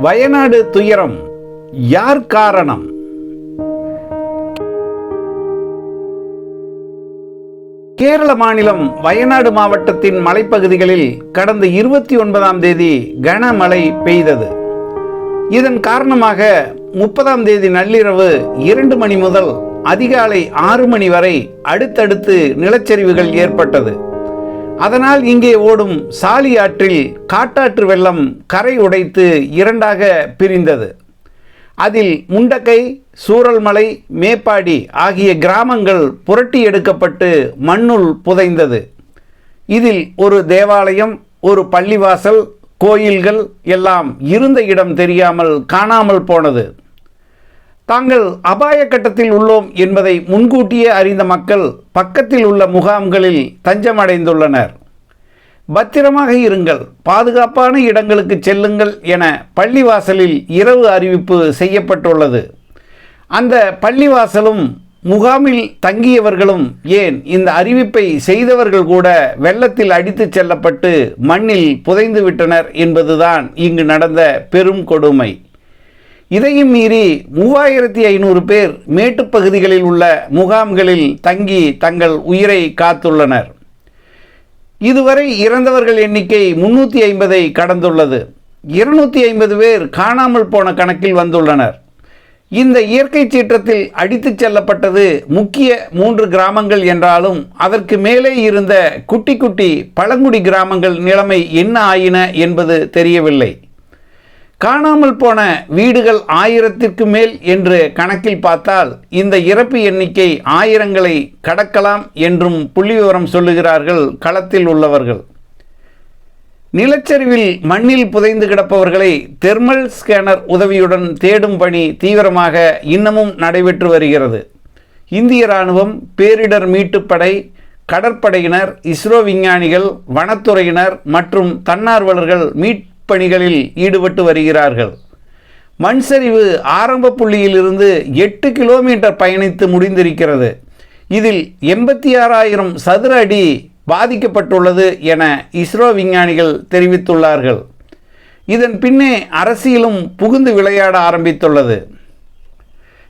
வயநாடு துயரம் யார் காரணம்? கேரள மாநிலம் வயநாடு மாவட்டத்தின் மலைப்பகுதிகளில் கடந்த இருபத்தி ஒன்பதாம் தேதி கனமழை பெய்தது. இதன் காரணமாக முப்பதாம் தேதி நள்ளிரவு இரண்டு மணி முதல் அதிகாலை ஆறு மணி வரை அடுத்தடுத்து நிலச்சரிவுகள் ஏற்பட்டது. அதனால் இங்கே ஓடும் சாலி ஆற்றில் காட்டாற்று வெள்ளம் கரை உடைத்து இரண்டாக பிரிந்தது. அதில் முண்டக்கை சூரல்மலை மேப்பாடி ஆகிய கிராமங்கள் புரட்டி எடுக்கப்பட்டு மண்ணுள் புதைந்தது. இதில் ஒரு தேவாலயம் ஒரு பள்ளிவாசல் கோயில்கள் எல்லாம் இருந்த இடம் தெரியாமல் காணாமல் போனது. தாங்கள் அபாய கட்டத்தில் உள்ளோம் என்பதை முன்கூட்டியே அறிந்த மக்கள் பக்கத்தில் உள்ள முகாம்களில் தஞ்சமடைந்துள்ளனர். பத்திரமாக இருங்கள் பாதுகாப்பான இடங்களுக்கு செல்லுங்கள் என பள்ளிவாசலில் இரவு அறிவிப்பு செய்யப்பட்டுள்ளது. அந்த பள்ளிவாசலும் முகாமில் தங்கியவர்களும் ஏன் இந்த அறிவிப்பை செய்தவர்கள் கூட வெள்ளத்தில் அடித்துச் செல்லப்பட்டு மண்ணில் புதைந்து விட்டனர் என்பதுதான் இங்கு நடந்த பெரும் கொடுமை. இதையும் மீறி மூவாயிரத்தி ஐநூறு பேர் மேட்டுப்பகுதிகளில் உள்ள முகாம்களில் தங்கி தங்கள் உயிரை காத்துள்ளனர். இதுவரை இறந்தவர்கள் எண்ணிக்கை முன்னூற்றி ஐம்பதை கடந்துள்ளது. இருநூற்றி ஐம்பது பேர் காணாமல் போன கணக்கில் வந்துள்ளனர். இந்த இயற்கை சீற்றத்தில் அடித்துச் செல்லப்பட்டது முக்கிய மூன்று கிராமங்கள் என்றாலும் அதற்கு மேலே இருந்த குட்டி குட்டி பழங்குடி கிராமங்கள் நிலைமை என்ன ஆயின என்பது தெரியவில்லை. காணாமல் போன வீடுகள் ஆயிரத்திற்கு மேல் என்று கணக்கில் பார்த்தால் இந்த இறப்பு எண்ணிக்கை ஆயிரங்களை கடக்கலாம் என்றும் புள்ளிவிவரம் சொல்லுகிறார்கள் களத்தில் உள்ளவர்கள். நிலச்சரிவில் மண்ணில் புதைந்து கிடப்பவர்களை தெர்மல் ஸ்கேனர் உதவியுடன் தேடும் பணி தீவிரமாக இன்னமும் நடைபெற்று வருகிறது. இந்திய இராணுவம் பேரிடர் மீட்டுப்படை கடற்படையினர் இஸ்ரோ விஞ்ஞானிகள் வனத்துறையினர் மற்றும் தன்னார்வலர்கள் பணிகளில் ஈடுபட்டு வருகிறார்கள். மண் சரிவு ஆரம்ப புள்ளியிலிருந்து எட்டு கிலோமீட்டர் பயணித்து முடிந்திருக்கிறது. இதில் எண்பத்தி ஆறாயிரம் சதுர அடி பாதிக்கப்பட்டுள்ளது என இஸ்ரோ விஞ்ஞானிகள் தெரிவித்துள்ளார்கள். இதன் பின்னே அரசியலும் புகுந்து விளையாட ஆரம்பித்துள்ளது.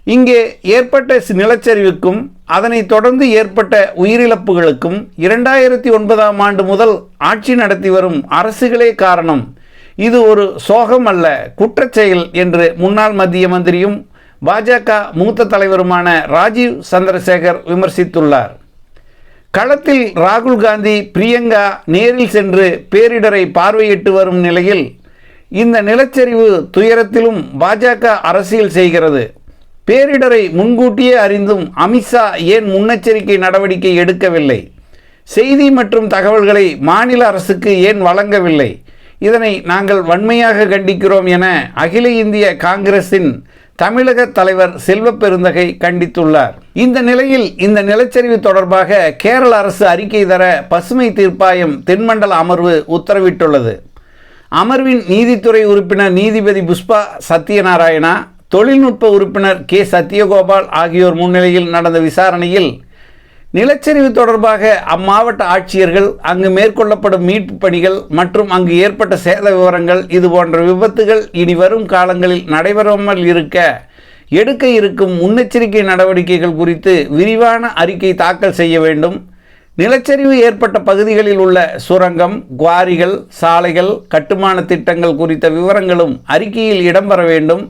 இங்கே ஏற்பட்ட நிலச்சரிவுக்கும் அதனைத் தொடர்ந்து ஏற்பட்ட உயிரிழப்புகளுக்கும் இரண்டாயிரத்தி ஒன்பதாம் ஆண்டு முதல் ஆட்சி நடத்தி வரும் அரசுகளே காரணம். இது ஒரு சோகம் அல்ல குற்றச்செயல் என்று முன்னாள் மத்திய மந்திரியும் பாஜக மூத்த தலைவருமான ராஜீவ் சந்திரசேகர் விமர்சித்துள்ளார். களத்தில் ராகுல் காந்தி பிரியங்கா நேரில் சென்று பேரிடரை பார்வையிட்டு வரும் நிலையில் இந்த நிலச்சரிவு துயரத்திலும் பாஜக அரசியல் செய்கிறது. பேரிடரை முன்கூட்டியே அறிந்தும் அமித்ஷா ஏன் முன்னெச்சரிக்கை நடவடிக்கை எடுக்கவில்லை? செய்தி மற்றும் தகவல்களை மாநில அரசுக்கு ஏன் வழங்கவில்லை? இதனை நாங்கள் வன்மையாக கண்டிக்கிறோம் என அகில இந்திய காங்கிரசின் தமிழக தலைவர் செல்வ பெருந்தகை கண்டித்துள்ளார். இந்த நிலையில் இந்த நிலச்சரிவு தொடர்பாக கேரள அரசு அறிக்கை தர பசுமை தீர்ப்பாயம் தென்மண்டல அமர்வு உத்தரவிட்டுள்ளது. அமர்வின் நீதித்துறை உறுப்பினர் நீதிபதி புஷ்பா சத்யநாராயணா தொழில்நுட்ப உறுப்பினர் கே. சத்யகோபால் ஆகியோர் முன்னிலையில் நடந்த விசாரணையில் நிலச்சரிவு தொடர்பாக அம்மாவட்ட ஆட்சியர்கள் அங்கு மேற்கொள்ளப்படும் மீட்பு பணிகள் மற்றும் அங்கு ஏற்பட்ட சேத விவரங்கள் இது போன்ற விபத்துகள் இனி வரும் காலங்களில் நடைபெறாமல் இருக்க எடுக்க இருக்கும் முன்னெச்சரிக்கை நடவடிக்கைகள் குறித்து விரிவான அறிக்கை தாக்கல் செய்ய வேண்டும். நிலச்சரிவு ஏற்பட்ட பகுதிகளில் உள்ள சுரங்கம் குவாரிகள் சாலைகள் கட்டுமான திட்டங்கள் குறித்த விவரங்களும் அறிக்கையில் இடம்பெற வேண்டும்.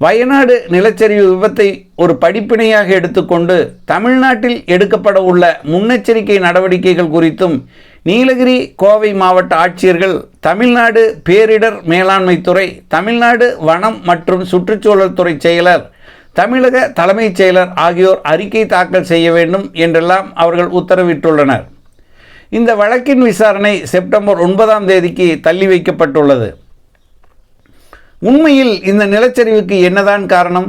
வயநாடு நிலச்சரிவு விபத்தை ஒரு படிப்பினையாக எடுத்துக்கொண்டு தமிழ்நாட்டில் எடுக்கப்பட உள்ள முன்னெச்சரிக்கை நடவடிக்கைகள் குறித்தும் நீலகிரி கோவை மாவட்ட ஆட்சியர்கள் தமிழ்நாடு பேரிடர் மேலாண்மை துறை தமிழ்நாடு வனம் மற்றும் சுற்றுச்சூழல் துறை செயலர் தமிழக தலைமைச் செயலர் ஆகியோர் அறிக்கை தாக்கல் செய்ய வேண்டும் என்றெல்லாம் அவர்கள் உத்தரவிட்டுள்ளனர். இந்த வழக்கின் விசாரணை செப்டம்பர் ஒன்பதாம் தேதிக்கு தள்ளி வைக்கப்பட்டுள்ளது. உண்மையில் இந்த நிலச்சரிவுக்கு என்னதான் காரணம்?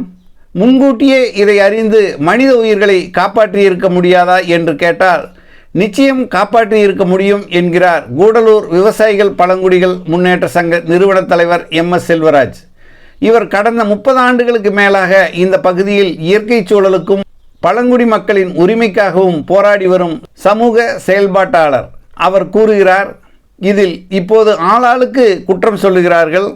முன்கூட்டியே இதை அறிந்து மனித உயிர்களை காப்பாற்றியிருக்க முடியாதா என்று கேட்டால் நிச்சயம் காப்பாற்றியிருக்க முடியும் என்கிறார் கூடலூர் விவசாயிகள் பழங்குடிகள் முன்னேற்ற சங்க நிறுவனத் தலைவர் எம் எஸ் செல்வராஜ். இவர் கடந்த முப்பது ஆண்டுகளுக்கு மேலாக இந்த பகுதியில் இயற்கை சூழலுக்கும் பழங்குடி மக்களின் உரிமைக்காகவும் போராடி வரும் சமூக செயல்பாட்டாளர். அவர் கூறுகிறார் இதில் இப்போது ஆளாளுக்கு குற்றம் சொல்லுகிறார்கள்.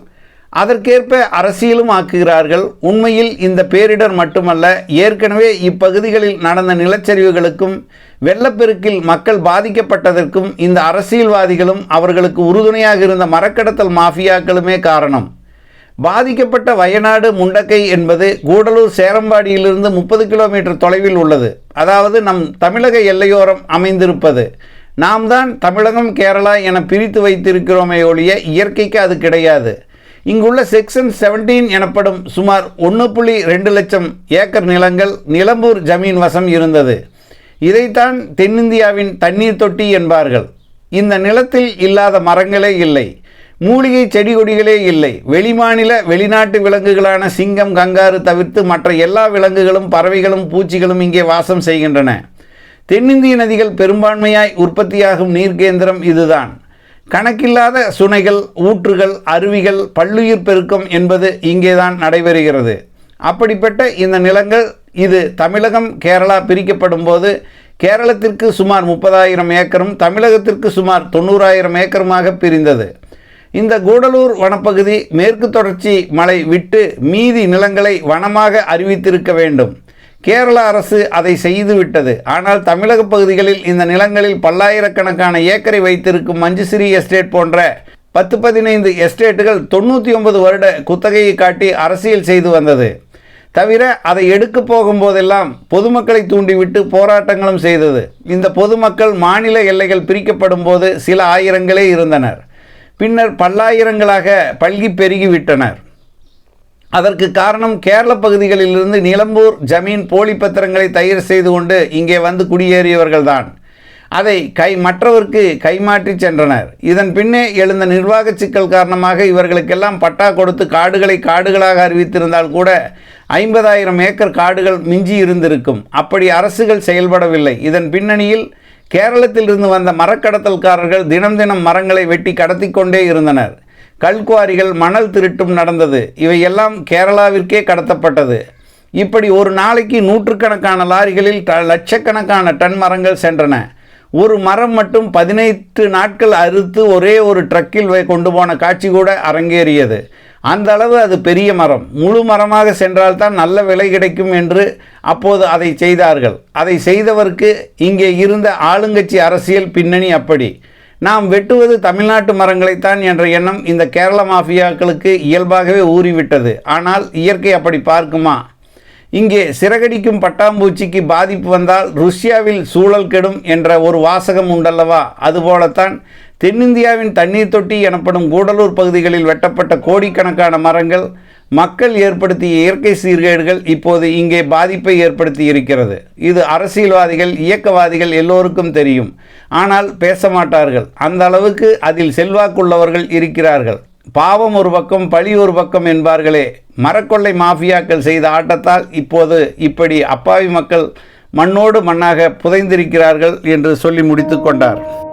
அதற்கேற்ப அரசியலும் ஆக்குகிறார்கள். உண்மையில் இந்த பேரிடர் மட்டுமல்ல ஏற்கனவே இப்பகுதிகளில் நடந்த நிலச்சரிவுகளுக்கும் வெள்ளப்பெருக்கில் மக்கள் பாதிக்கப்பட்டதற்கும் இந்த அரசியல்வாதிகளும் அவர்களுக்கு உறுதுணையாக இருந்த மரக்கடத்தல் மாஃபியாக்களுமே காரணம். பாதிக்கப்பட்ட வயநாடு முண்டக்கை என்பது கூடலூர் சேரம்பாடியிலிருந்து முப்பது கிலோமீட்டர் தொலைவில் உள்ளது. அதாவது நம் தமிழக எல்லையோரம் அமைந்திருப்பது. நாம் தான் தமிழகம் கேரளா என பிரித்து வைத்திருக்கிறோமே ஒழிய இயற்கைக்கு அது கிடையாது. இங்குள்ள செக்ஷன் செவன்டீன் எனப்படும் சுமார் ஒன்று புள்ளி ரெண்டு லட்சம் ஏக்கர் நிலங்கள் நிலம்பூர் ஜமீன் வசம் இருந்தது. இதைத்தான் தென்னிந்தியாவின் தண்ணீர் தொட்டி என்பார்கள். இந்த நிலத்தில் இல்லாத மரங்களே இல்லை. மூலிகை செடி கொடிகளே இல்லை. வெளிமாநில வெளிநாட்டு விலங்குகளான சிங்கம் கங்காரு தவிர்த்து மற்ற எல்லா விலங்குகளும் பறவைகளும் பூச்சிகளும் இங்கே வாசம் செய்கின்றன. தென்னிந்திய நதிகள் பெரும்பான்மையாய் உற்பத்தியாகும் நீர்க்கேந்திரம் இதுதான். கணக்கில்லாத சுனைகள் ஊற்றுகள் அருவிகள் பல்லுயிர் பெருக்கம் என்பது இங்கேதான் நடைபெறுகிறது. அப்படிப்பட்ட இந்த நிலங்கள் இது தமிழகம் கேரளா பிரிக்கப்படும் போது கேரளத்திற்கு சுமார் முப்பதாயிரம் ஏக்கரும் தமிழகத்திற்கு சுமார் தொண்ணூறாயிரம் ஏக்கருமாக பிரிந்தது. இந்த கூடலூர் வனப்பகுதி மேற்கு தொடர்ச்சி மலை விட்டு மீதி நிலங்களை வனமாக அறிவித்திருக்க வேண்டும். கேரள அரசு அதை செய்துவிட்டது. ஆனால் தமிழக பகுதிகளில் இந்த நிலங்களில் பல்லாயிரக்கணக்கான ஏக்கரை வைத்திருக்கும் மஞ்சுசிறி எஸ்டேட் போன்ற பத்து பதினைந்து எஸ்டேட்டுகள் தொண்ணூற்றி ஒன்பது வருட குத்தகையை காட்டி அரசியல் செய்து வந்தது. தவிர அதை எடுக்க போகும்போதெல்லாம் பொதுமக்களை தூண்டிவிட்டு போராட்டங்களும் செய்தது. இந்த பொதுமக்கள் மாநில எல்லைகள் பிரிக்கப்படும் போது சில ஆயிரங்களே இருந்தனர். பின்னர் பல்லாயிரங்களாக பல்கி பெருகிவிட்டனர் அதற்கு காரணம் கேரள பகுதிகளிலிருந்து நிலம்பூர் ஜமீன் போலி பத்திரங்களை தயார் செய்து கொண்டு இங்கே வந்து குடியேறியவர்கள்தான். அதை கை மற்றவருக்கு கைமாற்றி சென்றனர். இதன் பின்னே எழுந்த நிர்வாக சிக்கல் காரணமாக இவர்களுக்கெல்லாம் பட்டா கொடுத்து காடுகளை காடுகளாக அறிவித்திருந்தால் கூட ஐம்பதாயிரம் ஏக்கர் காடுகள் மிஞ்சி இருந்திருக்கும். அப்படி அரசுகள் செயல்படவில்லை. இதன் பின்னணியில் கேரளத்திலிருந்து வந்த மரக்கடத்தல்காரர்கள் தினம் தினம் மரங்களை வெட்டி கடத்தி கொண்டே இருந்தனர். கல்குவாரிகள் மணல் திருட்டும் நடந்தது. இவையெல்லாம் கேரளாவிற்கே கடத்தப்பட்டது. இப்படி ஒரு நாளைக்கு நூற்றுக்கணக்கான லாரிகளில் ட லட்சக்கணக்கான டன் மரங்கள் சென்றன. ஒரு மரம் மட்டும் பதினைத்து நாட்கள் அறுத்து ஒரே ஒரு ட்ரக்கில் கொண்டு போன காட்சி கூட அரங்கேறியது. அந்த அளவு அது பெரிய மரம். முழு மரமாக சென்றால்தான் நல்ல விலை கிடைக்கும் என்று அப்போது அதை செய்தார்கள். அதை செய்தவருக்கு இங்கே இருந்த ஆளுங்கட்சி அரசியல் பின்னணி அப்படி. நாம் வெட்டுவது தமிழ்நாட்டு மரங்களைத்தான் என்ற எண்ணம் இந்த கேரள மாஃபியாக்களுக்கு இயல்பாகவே ஊறிவிட்டது. ஆனால் இயற்கை அப்படி பார்க்குமா? இங்கே சிறகடிக்கும் பட்டாம்பூச்சிக்கு பாதிப்பு வந்தால் ருஷ்யாவில் சூழல் கெடும் என்ற ஒரு வாசகம் உண்டல்லவா? அதுபோலத்தான் தென்னிந்தியாவின் தண்ணீர் தொட்டி எனப்படும் கூடலூர் பகுதிகளில் வெட்டப்பட்ட கோடிக்கணக்கான மரங்கள் மக்கள் ஏற்படுத்திய இயற்கை சீர்கேடுகள் இப்போது இங்கே பாதிப்பை ஏற்படுத்தி இருக்கிறது. இது அரசியல்வாதிகள் இயக்கவாதிகள் எல்லோருக்கும் தெரியும். ஆனால் பேச மாட்டார்கள். அந்த அளவுக்கு அதில் செல்வாக்குள்ளவர்கள் இருக்கிறார்கள். பாவம் ஒரு பக்கம் பழி ஒரு பக்கம் என்பார்களே. மரக்கொள்ளை மாஃபியாக்கள் செய்த ஆட்டத்தால் இப்போது இப்படி அப்பாவி மக்கள் மண்ணோடு மண்ணாக புதைந்திருக்கிறார்கள் என்று சொல்லி முடித்து கொண்டார்.